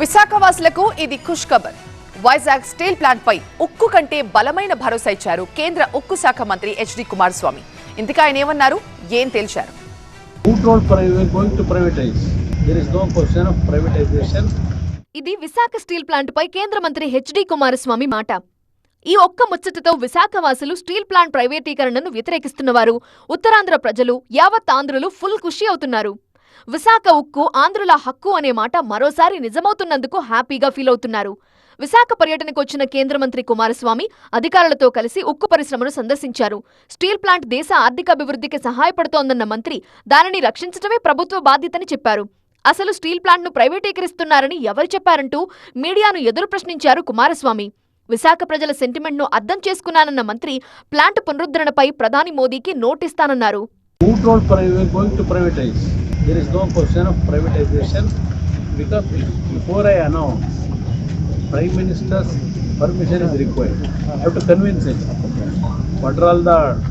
విశాఖవాసులకు ఇది ఖుష్ ఖబర్ వైజాగ్ స్టీల్ ప్లాంట్ పై ఉక్కు కంటే బలమైన భరోసా ఇచ్చారు కేంద్ర ఉక్కు శాఖ మంత్రి హెచ్డి కుమారస్వామి. ఇంతకు ఆయన ఏమన్నారు? ఏం తేల్చారు. ఇది విశాఖ స్టీల్ ప్లాంట్ పై కేంద్ర మంత్రి హెచ్డి కుమారస్వామి మాట. ఈ ఒక్క ముచ్చటతో విశాఖ వాసులు స్టీల్ ప్లాంట్ ప్రైవేటీకరణను వ్యతిరేకిస్తున్నవారు. ఉత్తరాంధ్ర ప్రజలు యావత్ ఆంధ్రులు ఫుల్ ఖుషి అవుతున్నారు. విశాఖ ఉక్కు ఆంధ్రుల హక్కు అనే మాట మరోసారి నిజమవుతున్నందుకు హ్యాపీగా ఫీల్ అవుతున్నారు. విశాఖ పర్యటనకు వచ్చిన కేంద్ర మంత్రి కుమారస్వామి అధికారులతో కలిసి ఉక్కు పరిశ్రమను సందర్శించారు. స్టీల్ ప్లాంట్ దేశ ఆర్థికాభివృద్ధికి సహాయపడుతోందన్న మంత్రి దానిని రక్షించడమే ప్రభుత్వ బాధ్యతని చెప్పారు. అసలు స్టీల్ ప్లాంట్ను ప్రైవేటీకరిస్తున్నారని ఎవరు చెప్పారంటూ మీడియాను ఎదురు ప్రశ్నించారు కుమారస్వామి. విశాఖ ప్రజల సెంటిమెంట్ను అర్థం చేసుకున్నానన్న మంత్రి ప్లాంట్ పునరుద్ధరణపై ప్రధాని మోదీకి నోటిస్తానన్నారు. There is no question of privatization because before I announce, Prime Minister's permission is required. I have to convince him. What are all the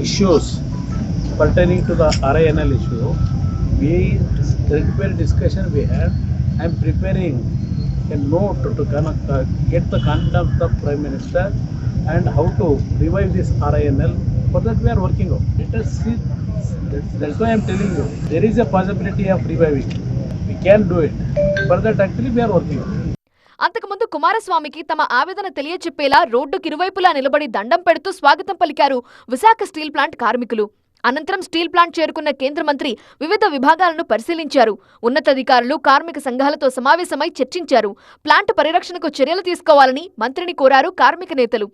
issues pertaining to the RINL issue? We, threadbare discussion we had, I am preparing a note to uh, get the content of the Prime Minister and how to revive this RINL. For that we are working on. Let us see. That's, why I telling you. There is a possibility of reviving. We can do it. For that actually we are working అంతకుముందు కుమారస్వామికి తమ ఆవేదన తెలియచెప్పేలా రోడ్డుకి ఇరువైపులా నిలబడి దండం పెడుతూ స్వాగతం పలికారు విశాఖ స్టీల్ ప్లాంట్ కార్మికులు అనంతరం స్టీల్ ప్లాంట్ చేరుకున్న కేంద్ర మంత్రి వివిధ విభాగాలను పరిశీలించారు ఉన్నతాధికారులు కార్మిక సంఘాలతో సమావేశమై చర్చించారు ప్లాంట్ పరిరక్షణకు చర్యలు తీసుకోవాలని మంత్రిని కోరారు కార్మిక నేతలు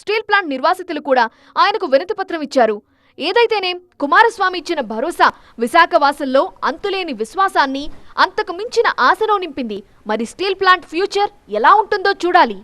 స్టీల్ ప్లాంట్ నిర్వాసితులు కూడా ఆయనకు వినతి పత్రం ఇచ్చారు. ఏదైతేనేం కుమారస్వామి ఇచ్చిన భరోసా విశాఖ వాసుల్లో అంతులేని విశ్వాసాన్ని అంతకు మించిన ఆశను నింపింది. మరి స్టీల్ ప్లాంట్ ఫ్యూచర్ ఎలా ఉంటుందో చూడాలి.